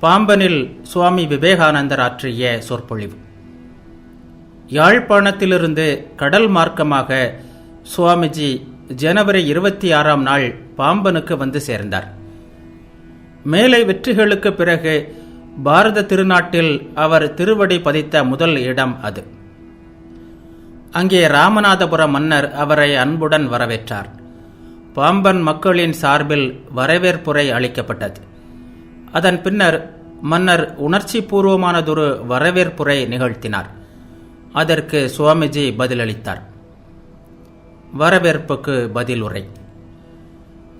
பாம்பனில் சுவாமி விவேகானந்தர் ஆற்றிய சொற்பொழிவு. யாழ்ப்பாணத்திலிருந்து கடல் மார்க்கமாக சுவாமிஜி ஜனவரி இருபத்தி ஆறாம் நாள் பாம்பனுக்கு வந்து சேர்ந்தார். மேலை வெற்றிகளுக்கு பிறகு பாரத திருநாட்டில் அவர் திருவடி பதித்த முதல் இடம் அது. அங்கே ராமநாதபுர மன்னர் அவரை அன்புடன் வரவேற்றார். பாம்பன் மக்களின் சார்பில் வரவேற்புரை அளிக்கப்பட்டது. அதன் பின்னர் மன்னர் உணர்ச்சி பூர்வமானதொரு வரவேற்புரை நிகழ்த்தினார். அதற்கு சுவாமிஜி பதிலளித்தார். வரவேற்புக்கு பதில் உரை.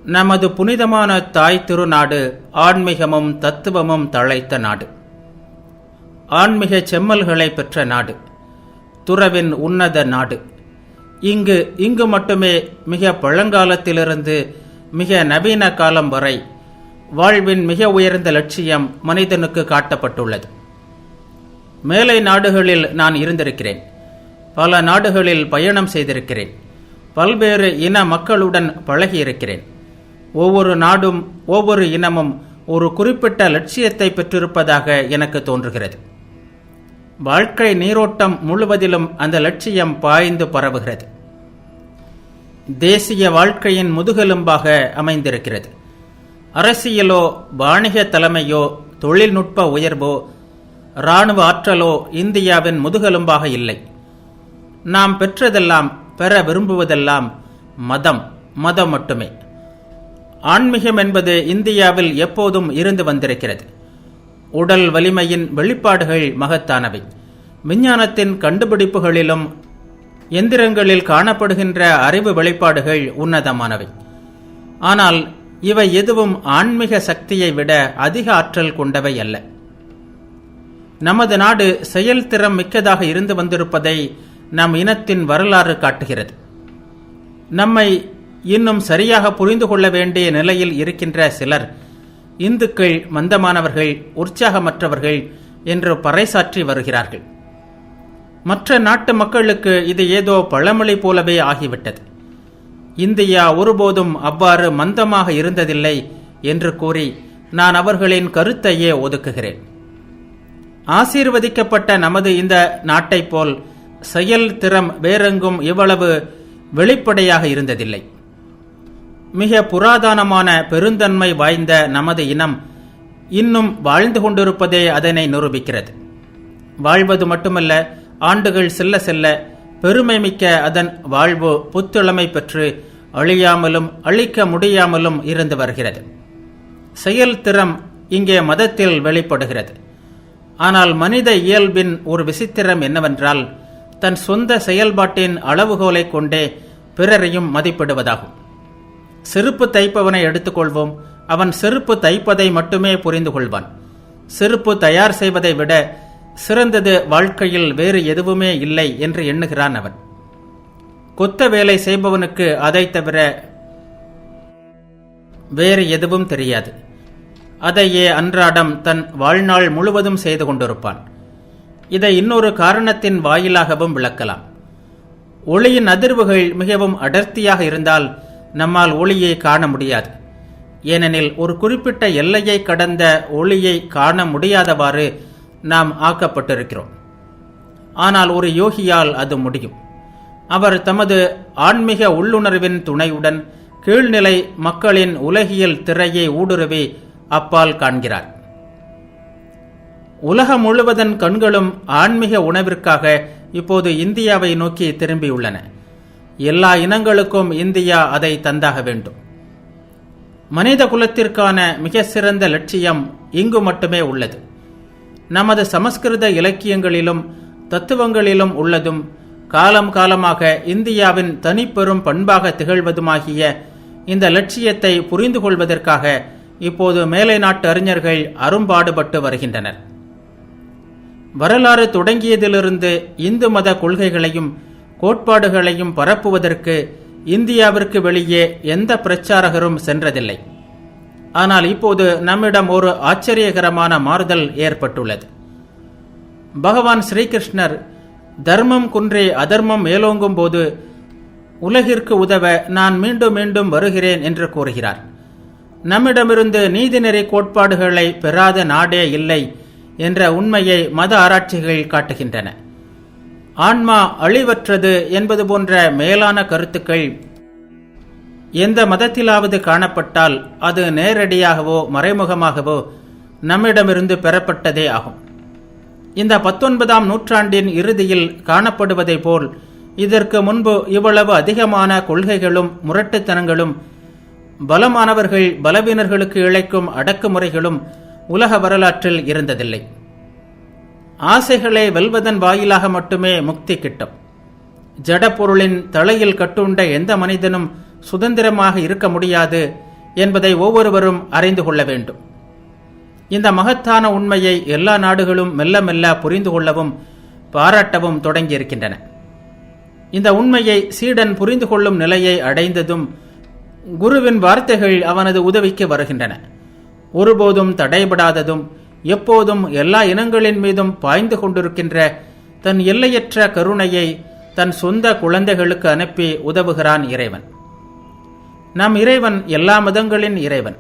நமது புனிதமான தாய் திருநாடு ஆன்மீகமும் தத்துவமும் தழைத்த நாடு. ஆன்மீக செம்மல்களை பெற்ற நாடு. துறவின் உன்னத நாடு. இங்கு இங்கு மட்டுமே மிக பழங்காலத்திலிருந்து மிக நவீன காலம் வரை வாழ்வின் மிக உயர்ந்த லட்சியம் மனிதனுக்கு காட்டப்பட்டுள்ளது. மேலை நாடுகளில் நான் இருந்திருக்கிறேன். பல நாடுகளில் பயணம் செய்திருக்கிறேன். பல்வேறு இன மக்களுடன் பழகியிருக்கிறேன். ஒவ்வொரு நாடும் ஒவ்வொரு இனமும் ஒரு குறிப்பிட்ட லட்சியத்தை பெற்றிருப்பதாக எனக்கு தோன்றுகிறது. வாழ்க்கை நீரோட்டம் முழுவதிலும் அந்த லட்சியம் பாய்ந்து பரவுகிறது. தேசிய வாழ்க்கையின் முதுகெலும்பாக அமைந்திருக்கிறது. அரசியலோ வாணிக தலைமையோ தொழில்நுட்ப உயர்வோ இராணுவ ஆற்றலோ இந்தியாவின் முதுகெலும்பாக இல்லை. நாம் பெற்றதெல்லாம் பெற விரும்புவதெல்லாம் மதம் மதம் மட்டுமே. ஆன்மீகம் என்பது இந்தியாவில் எப்போதும் இருந்து வந்திருக்கிறது. உடல் வலிமையின் வெளிப்பாடுகள் மகத்தானவை. விஞ்ஞானத்தின் கண்டுபிடிப்புகளிலும் எந்திரங்களில் காணப்படுகின்ற அறிவு வெளிப்பாடுகள் உன்னதமானவை. ஆனால் இவை எதுவும் ஆன்மீக சக்தியை விட அதிக ஆற்றல் கொண்டவை அல்ல. நமது நாடு செயல்திறம் மிக்கதாக இருந்து வந்திருப்பதை நம் இனத்தின் வரலாறு காட்டுகிறது. நம்மை இன்னும் சரியாக புரிந்து கொள்ள வேண்டிய நிலையில் இருக்கின்ற சிலர் இந்துக்கள் மந்தமானவர்கள் உற்சாகமற்றவர்கள் என்று பறைசாற்றி வருகிறார்கள். மற்ற நாட்டு மக்களுக்கு இது ஏதோ பழமொழி போலவே ஆகிவிட்டது. இந்தியா ஒருபோதும் அவ்வாறு மந்தமாக இருந்ததில்லை என்று கூறி நான் அவர்களின் கருத்தையே ஒதுக்குகிறேன். ஆசீர்வதிக்கப்பட்ட நமது இந்த நாட்டைப் போல் செயல் திறம் வேறெங்கும் இவ்வளவு வெளிப்படையாக இருந்ததில்லை. மிக புராதனமான பெருந்தன்மை வாய்ந்த நமது இனம் இன்னும் வாழ்ந்து கொண்டிருப்பதே அதனை நிரூபிக்கிறது. வாழ்வது மட்டுமல்ல ஆண்டுகள் செல்ல செல்ல பெருமை மிக்க அதன் வாழ்வு புத்துழமை பெற்று அழியாமலும் அழிக்க முடியாமலும் இருந்து வருகிறது. செயல் திறம் இங்கே மதத்தில் வெளிப்படுகிறது. ஆனால் மனித இயல்பின் ஒரு விசித்திரம் என்னவென்றால் தன் சொந்த செயல்பாட்டின் அளவுகோலை கொண்டே பிறரையும் மதிப்பிடுவதாகும். செருப்பு தைப்பவனை எடுத்துக்கொள்வோம். அவன் செருப்பு தைப்பதை மட்டுமே புரிந்து கொள்வான் செருப்பு தயார் செய்வதை விட சிறந்தது வாழ்க்கையில் வேறு எதுவுமே இல்லை என்று எண்ணுகிறான் அவன். கொத்த வேலை செய்பவனுக்கு அதை தவிர வேறு எதுவும் தெரியாது. அதையே அன்றாடம் தன் வாழ்நாள் முழுவதும் செய்து கொண்டிருப்பான். இதை இன்னொரு காரணத்தின் வாயிலாகவும் விளக்கலாம். ஒளியின் அதிர்வுகள் மிகவும் அடர்த்தியாக இருந்தால் நம்மால் ஒளியை காண முடியாது. ஏனெனில் ஒரு குறிப்பிட்ட எல்லையை கடந்த ஒளியை காண முடியாதவாறு நாம் ஆக்கப்பட்டிருக்கிறோம். ஆனால் ஒரு யோகியால் அது முடியும். அவர் தமது ஆன்மீக உள்ளுணர்வின் துணையுடன் கீழ்நிலை மக்களின் உலகியல் திரையை ஊடுருவி அப்பால் காண்கிறார். உலகம் முழுவதன் கண்களும் ஆன்மீக உணவிற்காக இப்போது இந்தியாவை நோக்கி திரும்பியுள்ளன. எல்லா இனங்களுக்கும் இந்தியா அதை தந்தாக வேண்டும். மனித குலத்திற்கான மிக சிறந்த லட்சியம் இங்கு மட்டுமே உள்ளது. நமது சமஸ்கிருத இலக்கியங்களிலும் தத்துவங்களிலும் உள்ளதும் காலம் காலமாக இந்தியாவின் தனிப்பெரும் பண்பாக திகழ்வதுமாகிய இந்த லட்சியத்தை புரிந்து கொள்வதற்காக இப்போது மேலை நாட்டு அறிஞர்கள் அரும்பாடுபட்டு வருகின்றனர். வரலாறு தொடங்கியதிலிருந்து இந்து மத கொள்கைகளையும் கோட்பாடுகளையும் பரப்புவதற்கு இந்தியாவிற்கு வெளியே எந்த பிரச்சாரகரும் சென்றதில்லை. ஆனால் இப்போது நம்மிடம் ஒரு ஆச்சரியகரமான மாறுதல் ஏற்பட்டுள்ளது. பகவான் ஸ்ரீகிருஷ்ணர் தர்மம் குன்றே அதர்மம் மேலோங்கும் போது உலகிற்கு உதவ நான் மீண்டும் மீண்டும் வருகிறேன் என்று கூறுகிறார். நம்மிடமிருந்து நீதிநெறி கோட்பாடுகளை பெறாத நாடே இல்லை என்ற உண்மையை மத ஆராய்ச்சிகள் காட்டுகின்றன. ஆன்மா அழிவற்றது என்பது போன்ற மேலான கருத்துக்கள் எந்த மதத்திலாவது காணப்பட்டால் அது நேரடியாகவோ மறைமுகமாகவோ நம்மிடமிருந்து பெறப்பட்டதே ஆகும். இந்த பத்தொன்பதாம் நூற்றாண்டின் இறுதியில் காணப்படுவதைப் போல் இதற்கு முன்பு இவ்வளவு அதிகமான கொள்கைகளும் முரட்டுத்தனங்களும் பலமானவர்கள் பலவீனர்களுக்கு இழைக்கும் அடக்குமுறைகளும் உலக வரலாற்றில் இருந்ததில்லை. ஆசைகளை வெல்வதன் வாயிலாக மட்டுமே முக்தி கிட்டும். ஜடப்பொருளின் தலையில் கட்டுண்ட எந்த மனிதனும் சுதந்திரமாக இருக்க முடியாது என்பதை ஒவ்வொருவரும் அறிந்து கொள்ள வேண்டும். இந்த மகத்தான உண்மையை எல்லா நாடுகளும் மெல்ல மெல்ல புரிந்து கொள்ளவும் பாராட்டவும் தொடங்கியிருக்கின்றன. இந்த உண்மையை சீடன் புரிந்து கொள்ளும் நிலையை அடைந்ததும் குருவின் வார்த்தைகள் அவனது உதவிக்கு வருகின்றன. ஒருபோதும் தடைபடாததும் எப்போதும் எல்லா இனங்களின் மீதும் பாய்ந்து கொண்டிருக்கின்ற தன் எல்லையற்ற கருணையை தன் சொந்த குழந்தைகளுக்கு அனுப்பி உதவுகிறான் இறைவன். நம் இறைவன் எல்லா மதங்களின் இறைவன்.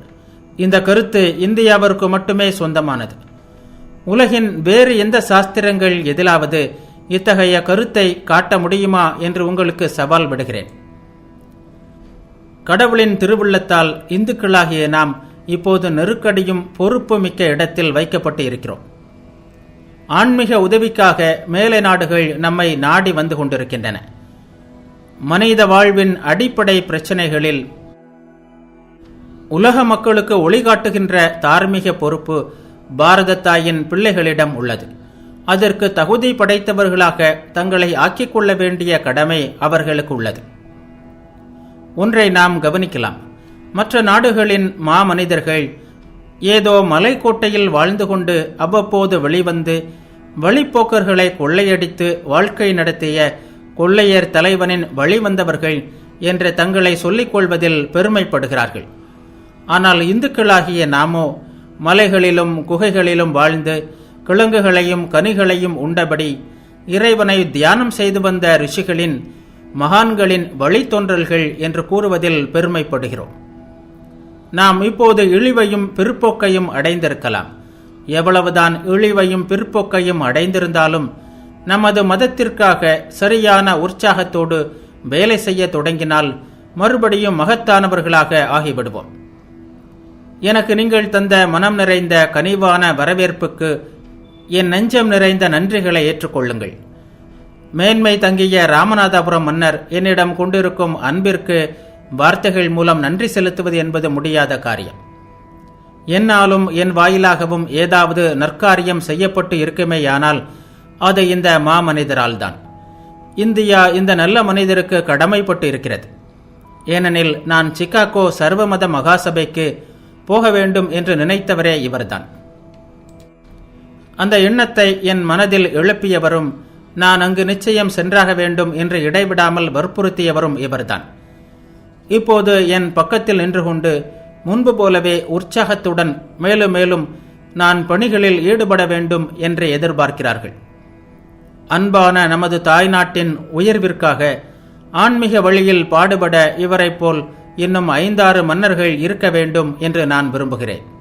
இந்த கருத்து இந்தியாவிற்கு மட்டுமே சொந்தமானது. உலகின் வேறு எந்த சாஸ்திரங்கள் எதிலாவது இத்தகைய கருத்தை காட்ட முடியுமா என்று உங்களுக்கு சவால் விடுகிறேன். கடவுளின் திருவுள்ளத்தால் இந்துக்களாகிய நாம் இப்போது நெருக்கடியும் பொறுப்பு மிக்க இடத்தில் வைக்கப்பட்டு இருக்கிறோம். ஆன்மீக உதவிக்காக மேலை நாடுகள் நம்மை நாடி வந்து கொண்டிருக்கின்றன. மனித வாழ்வின் அடிப்படை பிரச்சனைகளில் உலக மக்களுக்கு ஒளிகாட்டுகின்ற தார்மீக பொறுப்பு பாரத தாயின் பிள்ளைகளிடம் உள்ளது. அதற்கு தகுதி படைத்தவர்களாக தங்களை ஆக்கிக் கொள்ள வேண்டிய கடமை அவர்களுக்கு உள்ளது. ஒன்றை நாம் கவனிக்கலாம். மற்ற நாடுகளின் மாமனிதர்கள் ஏதோ மலைக்கோட்டையில் வாழ்ந்து கொண்டு அவ்வப்போது வெளிவந்து வழிப்போக்கர்களை கொள்ளையடித்து வாழ்க்கை நடத்திய கொள்ளையர் தலைவனின் வழிவந்தவர்கள் என்று தங்களை சொல்லிக் கொள்வதில் பெருமைப்படுகிறார்கள். ஆனால் இந்துக்களாகிய நாமோ மலைகளிலும் குகைகளிலும் வாழ்ந்து கிழங்குகளையும் கனிகளையும் உண்டபடி இறைவனை தியானம் செய்து வந்த ரிஷிகளின் மகான்களின் வழித்தொன்றல்கள் என்று கூறுவதில் பெருமைப்படுகிறோம். நாம் இப்போது இழிவையும் பிற்போக்கையும் அடைந்திருக்கலாம். எவ்வளவுதான் இழிவையும் பிற்போக்கையும் அடைந்திருந்தாலும் நமது மதத்திற்காக சரியான உற்சாகத்தோடு வேலை செய்ய தொடங்கினால் மறுபடியும் மகத்தானவர்களாக ஆகிவிடுவோம். எனக்கு நீங்கள் தந்த மனம் நிறைந்த கனிவான வரவேற்புக்கு என் நெஞ்சம் நிறைந்த நன்றிகளை ஏற்றுக்கொள்ளுங்கள். மேன்மை தங்கிய ராமநாதபுரம் மன்னர் என்னிடம் கொண்டிருக்கும் அன்பிற்கு வார்த்தைகள் மூலம் நன்றி செலுத்துவது என்பது முடியாத காரியம். என்னாலும் என் வாயிலாகவும் ஏதாவது நற்காரியம் செய்யப்பட்டு இருக்குமேயானால் அது இந்த மாமனிதரால் தான் இந்தியா இந்த நல்ல மனிதருக்கு கடமைப்பட்டு இருக்கிறது. ஏனெனில் நான் சிகாகோ சர்வமத மகாசபைக்கு போக வேண்டும் என்று நினைத்தவரே இவர்தான். அந்த எண்ணத்தை என் மனதில் எழுப்பியவரும் நான் அங்கு நிச்சயம் சென்றாக வேண்டும் என்று இடைவிடாமல் வற்புறுத்தியவரும் இவர்தான். இப்போது என் பக்கத்தில் நின்று கொண்டு முன்பு போலவே உற்சாகத்துடன் மேலும் மேலும் நான் பணிகளில் ஈடுபட வேண்டும் என்று எதிர்பார்க்கிறார்கள். அன்பான நமது தாய்நாட்டின் உயர்விற்காக ஆன்மீக வழியில் பாடுபட இவரைப் போல் இன்னும் ஐந்தாறு மன்னர்கள் இருக்க வேண்டும் என்று நான் விரும்புகிறேன்.